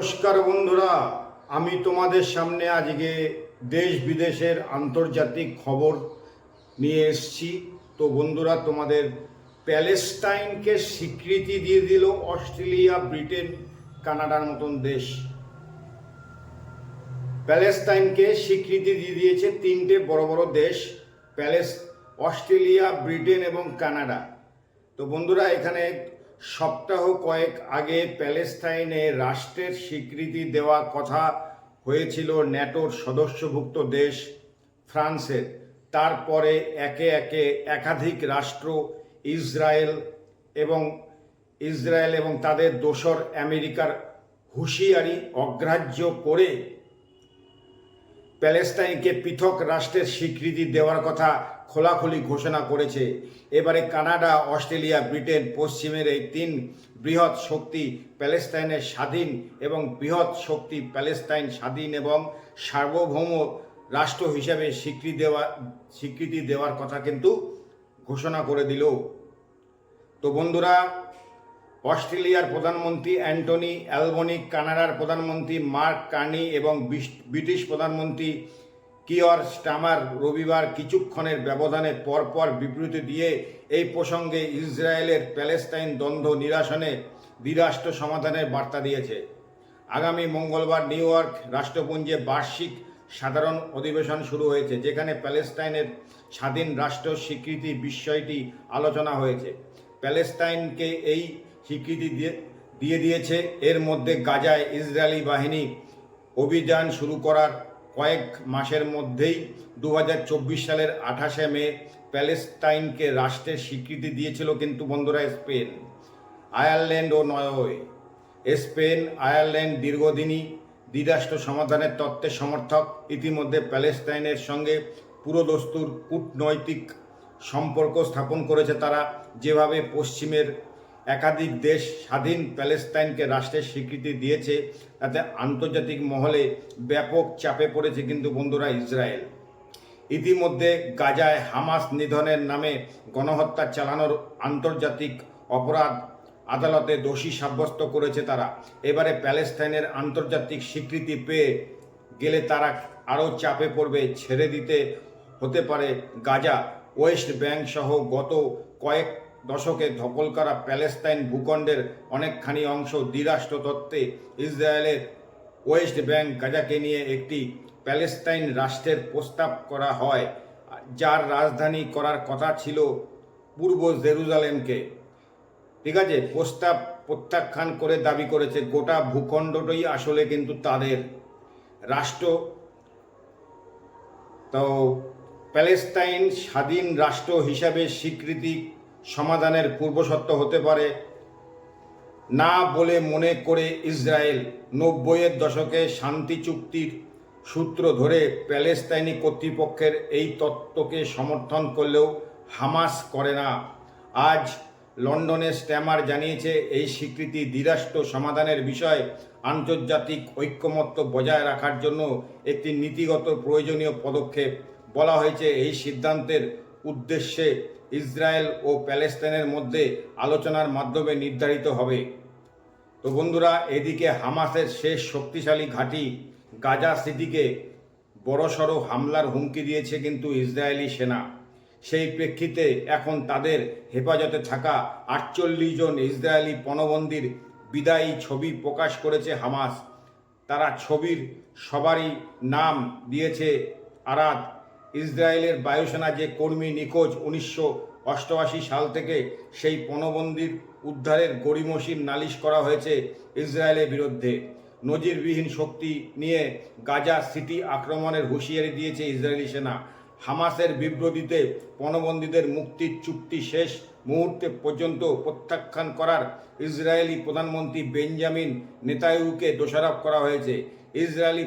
নমস্কার বন্ধুরা, আমি তোমাদের সামনে আজকে দেশ বিদেশের আন্তর্জাতিক খবর নিয়ে এসেছি। তো বন্ধুরা, তোমাদের প্যালেস্টাইনকে স্বীকৃতি দিয়ে দিল অস্ট্রেলিয়া, ব্রিটেন, কানাডার মতন দেশ। প্যালেস্টাইনকে স্বীকৃতি দিয়ে দিয়েছে তিনটে বড় বড় দেশ, প্যালেস অস্ট্রেলিয়া, ব্রিটেন এবং কানাডা। তো বন্ধুরা, এখানে সপ্তাহ কয়েক আগে প্যালেস্টাইনে রাষ্ট্রের স্বীকৃতি দেওয়া কথা হয়েছিল ন্যাটোর সদস্যভুক্ত দেশ ফ্রান্সের। তারপরে একে একে একাধিক রাষ্ট্র, ইসরায়েল এবং ইসরায়েল এবং তাদের দোসর আমেরিকার হুঁশিয়ারি অগ্রাহ্য করে প্যালেস্তাইনকে পৃথক রাষ্ট্রের স্বীকৃতি দেওয়ার কথা খোলাখুলি ঘোষণা করেছে। এবারে কানাডা, অস্ট্রেলিয়া, ব্রিটেন, পশ্চিমের এই তিন বৃহৎ শক্তি প্যালেস্টাইনের স্বাধীন এবং বৃহৎ শক্তি প্যালেস্টাইন স্বাধীন এবং সার্বভৌম রাষ্ট্র হিসাবে স্বীকৃতি দেওয়া, স্বীকৃতি দেওয়ার কথা কিন্তু ঘোষণা করে দিল। তো বন্ধুরা, অস্ট্রেলিয়ার প্রধানমন্ত্রী অ্যান্টনি অ্যালবনিক কানাডার প্রধানমন্ত্রী মার্ক কার্নি এবং ব্রিটিশ প্রধানমন্ত্রী কিয়র স্টামার রবিবার কিছুক্ষণের ব্যবধানে পরপর বিবৃতি দিয়ে এই প্রসঙ্গে ইসরায়েলের প্যালেস্টাইন দ্বন্দ্ব নিরাসনে দ্বিরাষ্ট্র সমাধানের বার্তা দিয়েছে। আগামী মঙ্গলবার নিউ ইয়র্ক রাষ্ট্রপুঞ্জে বার্ষিক সাধারণ অধিবেশন শুরু হয়েছে, যেখানে প্যালেস্টাইনের স্বাধীন রাষ্ট্র স্বীকৃতি বিষয়টি আলোচনা হয়েছে। প্যালেস্টাইনকে এই স্বীকৃতি দিয়ে দিয়ে দিয়েছে। এর মধ্যে গাজায় ইসরায়েলি বাহিনী অভিযান শুরু করার কয়েক মাসের মধ্যেই দু হাজার চব্বিশ সালের আঠাশে মে প্যালেস্টাইনকে রাষ্ট্রের স্বীকৃতি দিয়েছিল কিন্তু বন্ধুরা স্পেন, আয়ারল্যান্ড ও নরওয়ে। স্পেন, আয়ারল্যান্ড দীর্ঘদিনই দ্বিরাষ্ট্র সমাধানের তত্ত্বের সমর্থক। ইতিমধ্যে প্যালেস্টাইনের সঙ্গে পুরোদস্তুর কূটনৈতিক সম্পর্ক স্থাপন করেছে তারা। যেভাবে পশ্চিমের একাধিক দেশ স্বাধীন প্যালেস্টাইনকে রাষ্ট্রের স্বীকৃতি দিয়েছে, তাতে আন্তর্জাতিক মহলে ব্যাপক চাপে পড়েছে কিন্তু বন্ধুরা ইসরায়েল। ইতিমধ্যে গাজায় হামাস নিধনের নামে গণহত্যা চালানোর আন্তর্জাতিক অপরাধ আদালতে দোষী সাব্যস্ত করেছে তারা। এবারে প্যালেস্তাইনের আন্তর্জাতিক স্বীকৃতি পেয়ে গেলে তারা আরও চাপে পড়বে, ছেড়ে দিতে হতে পারে গাজা। ওয়েস্ট ব্যাংক সহ গত কয়েক দশকে দখল করা প্যালেস্তাইন ভূখণ্ডের অনেকখানি অংশ দ্বিরাষ্ট্র তত্ত্বে ইসরায়েলের ওয়েস্ট ব্যাংক গাজাকে নিয়ে একটি প্যালেস্তাইন রাষ্ট্রের প্রস্তাব করা হয়, যার রাজধানী করার কথা ছিল পূর্ব জেরুজালেমকে। ঠিক আছে, প্রস্তাব প্রত্যাখ্যান করে দাবি করেছে, গোটা ভূখণ্ডটাই আসলে কিন্তু তাদের রাষ্ট্র। তো প্যালেস্তাইন স্বাধীন রাষ্ট্র হিসাবে স্বীকৃতি সমাধানের পূর্বশর্ত হতে পারে। না বলে মনে করে ইসরায়েল নব্বইয়ের দশকে শান্তি চুক্তির সূত্র ধরে প্যালেস্তাইনি কর্তৃপক্ষের এই তত্ত্বকে সমর্থন করলেও হামাস করে না। আজ লন্ডনের স্ট্যামার জানিয়েছে, এই স্বীকৃতি দ্বিরাষ্ট্র সমাধানের বিষয়ে আন্তর্জাতিক ঐক্যমত্য বজায় রাখার জন্য একটি নীতিগত প্রয়োজনীয় পদক্ষেপ বলা হয়েছে। এই সিদ্ধান্তের উদ্দেশ্যে ইসরায়েল ও প্যালেস্তাইনের মধ্যে আলোচনার মাধ্যমে নির্ধারিত হবে। তো বন্ধুরা, এদিকে হামাসের শেষ শক্তিশালী ঘাঁটি গাজা সিটিকে বড়সড় হামলার হুমকি দিয়েছে কিন্তু ইসরায়েলি সেনা। সেই প্রেক্ষিতে এখন তাদের হেফাজতে থাকা আটচল্লিশ জন ইসরায়েলি পণবন্দির বিদায়ী ছবি প্রকাশ করেছে হামাস। তারা ছবির সবারই নাম দিয়েছে আরাত ইসরায়েলের বায়ুসেনা যে কর্মী নিখোঁজ উনিশশো অষ্টআশি সাল থেকে, সেই পণবন্দির উদ্ধারের গড়িমসির নালিশ করা হয়েছে ইসরায়েলের বিরুদ্ধে। নজিরবিহীন শক্তি নিয়ে গাজা সিটি আক্রমণের হুঁশিয়ারি দিয়েছে ইসরায়েলি সেনা। হামাসের বিব্রতিতে পণবন্দীদের মুক্তির চুক্তি শেষ মুহূর্তে পর্যন্ত প্রত্যাখ্যান করার ইসরায়েলি প্রধানমন্ত্রী বেঞ্জামিন নেতায়ুকে দোষারোপ করা হয়েছে। ইসরায়েলি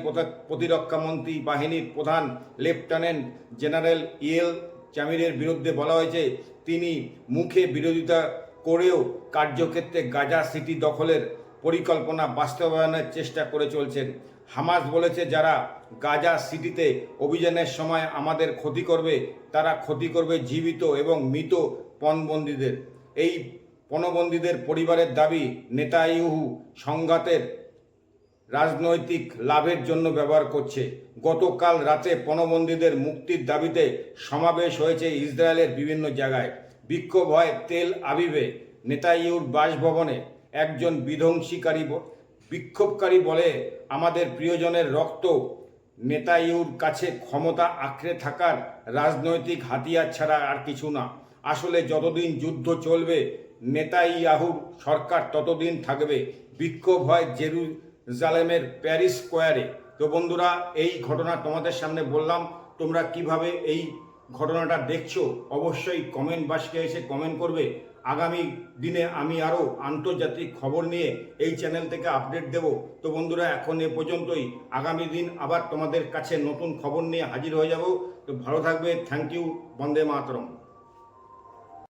প্রতিরক্ষামন্ত্রী বাহিনীর প্রধান লেফটেন্যান্ট জেনারেল ইয়েল জামিরের বিরুদ্ধে বলা হয়েছে, তিনি মুখে বিরোধিতা করেও কার্যক্ষেত্রে গাজা সিটি দখলের পরিকল্পনা বাস্তবায়নের চেষ্টা করে চলছেন। হামাস বলেছে, যারা গাজা সিটিতে অভিযানের সময় আমাদের ক্ষতি করবে, তারা ক্ষতি করবে জীবিত এবং মৃত পণবন্দীদের। এই পণবন্দীদের পরিবারের দাবি, নেতাইহু সংঘাতের রাজনৈতিক লাভের জন্য ব্যবহার করছে। গতকাল রাতে পণবন্দীদের মুক্তির দাবিতে সমাবেশ হয়েছে ইসরায়েলের বিভিন্ন জায়গায়। বিক্ষোভ হয় তেল আবিবে। নেতাইউর বাসভবনে একজন বিধ্বংসীকারী বিক্ষোভকারী বলে, আমাদের প্রিয়জনের রক্ত নেতাইউর কাছে ক্ষমতা আঁকড়ে থাকার রাজনৈতিক হাতিয়ার ছাড়া আর কিছু না। আসলে যতদিন যুদ্ধ চলবে, নেতাইয়াহুর সরকার ততদিন থাকবে। বিক্ষোভ হয় জেরুজালেমের প্যারিস স্কোয়ারে। তো বন্ধুরা, এই ঘটনা তোমাদের সামনে বললাম, তোমরা কীভাবে এই ঘটনাটা দেখছ, অবশ্যই কমেন্ট বাক্সে এসে কমেন্ট করবে। আগামী দিনে আমি আরও আন্তর্জাতিক খবর নিয়ে এই চ্যানেল থেকে আপডেট দেব। তো বন্ধুরা, এখন এ পর্যন্তই। আগামী দিন আবার তোমাদের কাছে নতুন খবর নিয়ে হাজির হয়ে যাব। তো ভালো থাকবে। Thank you Bande Mataram.